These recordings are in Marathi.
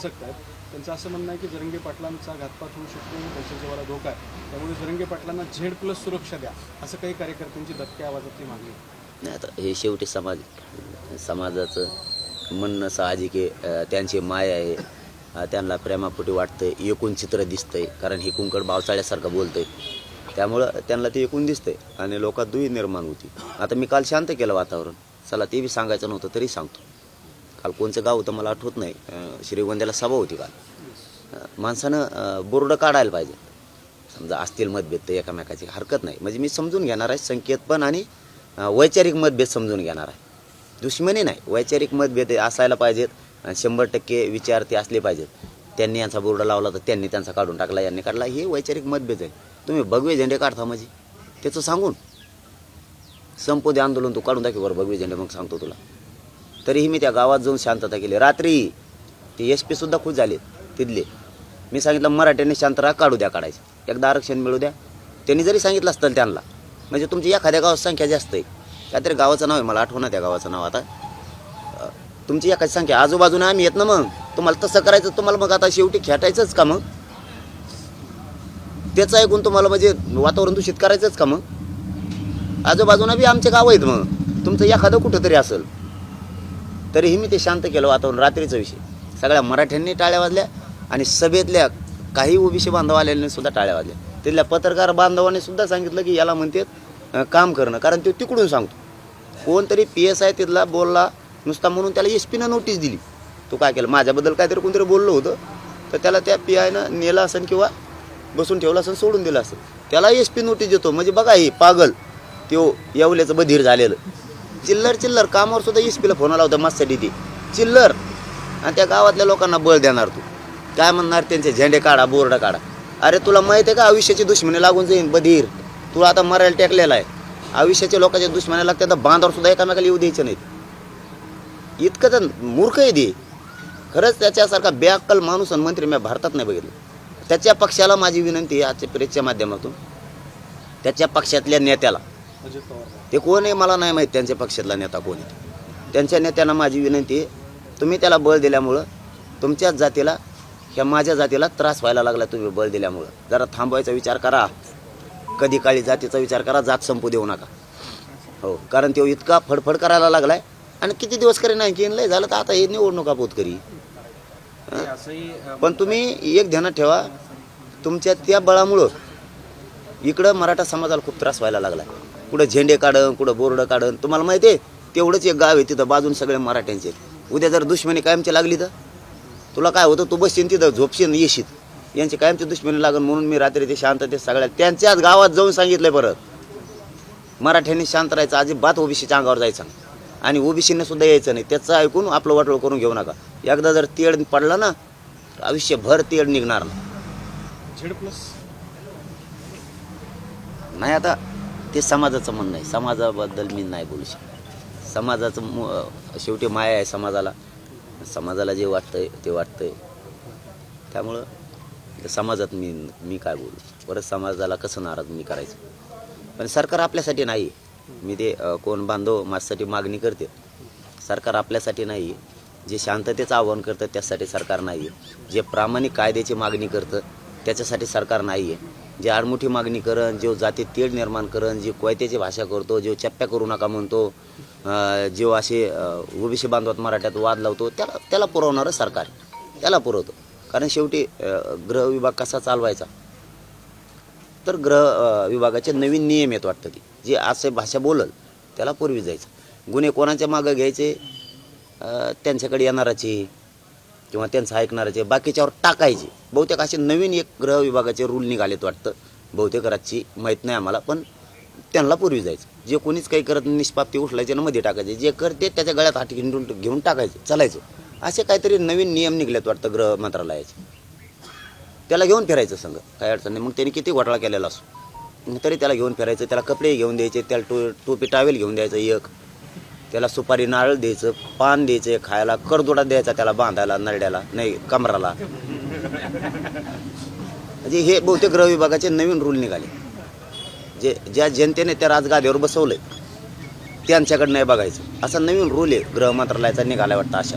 दचकत आहेत त्यांचं असं म्हणणं आहे की जरंगे पाटलांचा घातपात होऊ शकतो आणि धोका आहे. त्यामुळे जरंगे पाटलांना झेड प्लस सुरक्षा द्या असं काही कार्यकर्त्यांची दबक्या आवाजातली मागणी नाही आता हे शेवटी समाज समाजाचं म्हणणं साहजिक आहे त्यांची माय आहे त्यांना प्रेमापोटी वाटतं एकूण चित्र दिसतंय कारण हे कुंकड पावसाळ्यासारखं बोलतंय. त्यामुळं त्यांना ते एकूण दिसतंय आणि लोकात दुई निर्माण होती. आता मी काल शांत केलं वातावरण. चला ते बी सांगायचं नव्हतं तरी सांगतो. काल कोणचं गाव होतं मला आठवत नाही. श्रीगोंद्याला सभा होती काल. माणसानं बोर्ड काढायला पाहिजे. समजा असतील मतभेद तर एकामेकाची हरकत नाही. म्हणजे मी समजून घेणार आहे संकेत पण आणि वैचारिक मतभेद समजून घेणार आहे. दुश्मनी नाही. वैचारिक मतभेद असायला पाहिजेत शंभर टक्के विचार ते असले पाहिजेत. त्यांनी यांचा बोर्ड लावला तर त्यांनी त्यांचा काढून टाकला यांनी काढला. हे वैचारिक मतभेद आहे. तुम्ही भगवे झेंडे काढता म्हणजे. त्याचं सांगून. संपदे आंदोलन तू काढून दाखव बरं भगवे झेंडे मग सांगतो तुला. तरीही मी त्या गावात जाऊन शांतता केली. रात्री ते एस पी सुद्धा खुश झाले तिथले. मी सांगितलं मराठ्यांनी शांत राहा काढू द्या काढायचं. एकदा आरक्षण मिळू द्या. त्यांनी जरी सांगितलं असतं त्यांना म्हणजे तुमची एखाद्या गावात संख्या जास्त आहे. काहीतरी गावाचं नाव आहे मला आठवणं त्या गावाचं नाव आता. तुमची एखादी संख्या आजूबाजूने आम्ही येत ना मग. तुम्हाला तसं करायचं तुम्हाला मग आता शेवटी खेटायचंच का मग? त्याचं ऐकून तुम्हाला म्हणजे वातावरण दूषित करायचंच का मग? आजूबाजूला बी आमचे गाव आहेत मग. तुमचं एखादं कुठंतरी असेल. तरीही मी ते शांत केलं वातावरण रात्रीचा विषय. सगळ्या मराठ्यांनी टाळ्या वाजल्या आणि सभेतल्या काही ओबीसी बांधव आलेल्यांनी सुद्धा टाळ्या वाजल्या. तिथल्या पत्रकार बांधवांनी सुद्धा सांगितलं की याला म्हणतात काम करणं. कारण तो तिकडून सांगतो. कोणतरी पी एस आय तिथला बोलला नुसता म्हणून त्याला एस पीनं नोटीस दिली. तो काय केलं? माझ्याबद्दल काहीतरी कोणतरी बोललं होतं. तर त्याला त्या पी आयनं नेलं असेल किंवा बसून ठेवलं असेल सोडून दिलं असेल त्याला एस पी नोटीस देतो. म्हणजे बघा हे पागल. त्यो येवल्याचं बधीर झालेलं. चिल्लर चिल्लर कामावर सुद्धा एस पीला फोन आला होता मस्त ते चिल्लर. आणि त्या गावातल्या लोकांना बळ देणार तू. काय म्हणणार त्यांचे? झेंडे काढा बोर्ड काढा. अरे तुला माहिती आहे का आयुष्याची दुश्मनी लागून जाईन बधीर. तुला आता मरायला टेकलेला आहे. आयुष्याच्या लोकांच्या दुश्मनी लागतात तर बांधावर सुद्धा एकामेकाला येऊ द्यायचं नाहीत. इतकं तर मूर्ख आहे दे खरंच त्याच्यासारखा बेअक्कल माणूस आणि मंत्री मी भारतात नाही बघितलं. त्याच्या पक्षाला माझी विनंती आहे आजच्या प्रेसच्या माध्यमातून. त्याच्या पक्षातल्या नेत्याला. ते कोण आहे मला नाही माहीत त्यांच्या पक्षातला नेता कोण आहे. त्यांच्या नेत्यांना माझी विनंती आहे तुम्ही त्याला बळ दिल्यामुळं तुमच्याच जातीला ह्या माझ्या जातीला त्रास व्हायला लागला तुम्ही बळ दिल्यामुळं. जरा थांबवायचा विचार करा. कधी काळी जातीचा विचार करा जात संपू देऊ नका. हो कारण तो इतका फडफड करायला लागलाय. आणि किती दिवस करी नाही की लय झालं तर आता हे निवडणुका पोत करी. पण तुम्ही एक ध्यानात ठेवा तुमच्या त्या बळामुळं इकडं मराठा समाजाला खूप त्रास व्हायला लागला कुठं झेंडे काढन कुठं बोर्ड काढन तुम्हाला माहिती आहे तेवढंच एक गाव आहे तिथं बाजून सगळे मराठ्यांचे उद्या जर दुश्मनी कायमची लागली तर? तुला काय होतं तू बसशील तिथं झोपशील येशील. यांची कायमची दुश्मनी लागन म्हणून मी रात्री ते शांततेत सगळ्या त्यांच्याच गावात जाऊन सांगितलंय परत. मराठ्यांनी शांत राहायचं अजिबात ओबीसीच्या अंगावर जायचं आणि ओबीसीने सुद्धा यायचं नाही. त्याचं ऐकून आपलं वाटोळ करून घेऊ नका. एकदा जर तेड पडला ना तर आयुष्यभर तेड निघणार ना झेड प्लस? नाही आता ते समाजाचं म्हणणं आहे. समाजाबद्दल मी नाही बोलू शकत. समाजाचं मु- शेवटी माया आहे समाजाला. समाजाला जे वाटतंय ते वाटतंय. त्यामुळं समाजात मी मी काय बोलू परत समाजाला कसं नाराज मी करायचं? पण सरकार आपल्यासाठी नाही. आहे. मी ते कोण बांधव माझ्यासाठी मागणी करते. सरकार आपल्यासाठी नाही. आहे जे शांततेचं आव्हान करतं त्यासाठी सरकार नाही. आहे जे प्रामाणिक कायद्याची मागणी करतं त्याच्यासाठी सरकार नाही. आहे जे आडमुठी मागणी करण जो जाती तेढ निर्माण करण जे कोयत्याची भाषा करतो जो चप्प्या करू नका म्हणतो जो असे ओबीसी बांधवात मराठ्यात वाद लावतो त्याला त्याला पुरवणारं सरकार. त्याला पुरवतो. कारण शेवटी ग्रह गृह विभाग कसा चालवायचा? तर गृह विभागाचे नवीन नियम येत वाटतं ती जे असे भाषा बोलल त्याला पूर्वी जायचं. गुन्हे कोणाच्या मागं घ्यायचे? त्यांच्याकडे येणाराची. किंवा त्यांचं ऐकणाराचे बाकीच्यावर टाकायचे. बहुतेक असे नवीन एक ग्रह विभागाचे रूल निघालेत वाटतं. बहुतेक रातची माहीत नाही आम्हाला पण त्यांना पूर्वी जायचं. जे कोणीच काही करत निष्पाप्ती उठलायचे ना मध्ये टाकायचे. जे करते त्याच्या गळ्यात हात हिंडून घेऊन टाकायचे चालायचं. असे काहीतरी नवीन नियम निघलेत वाटतं ग्रह मंत्रालयाचे. त्याला घेऊन फिरायचं संघ काही अडचण नाही. मग त्यांनी किती घोटाळा केलेला असो. मग तरी त्याला घेऊन फिरायचं त्याला कपडे घेऊन द्यायचे त्याला टो टोपी टावेल घेऊन द्यायचं एक. त्याला सुपारी नारळ द्यायचं पान द्यायचं खायला करदोडा द्यायचा त्याला बांधायला नरड्याला नाही कमराला. म्हणजे हे बहुतेक ग्रह विभागाचे नवीन रूल निघाले. जे ज्या जनतेने त्या राजगादीवर बसवलंय त्यांच्याकडे नाही बघायचं. असा नवीन रूल आहे गृह मंत्रालयाचा निघाला वाटतं अशा.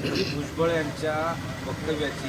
भुजबळ यांच्या वक्तव्याची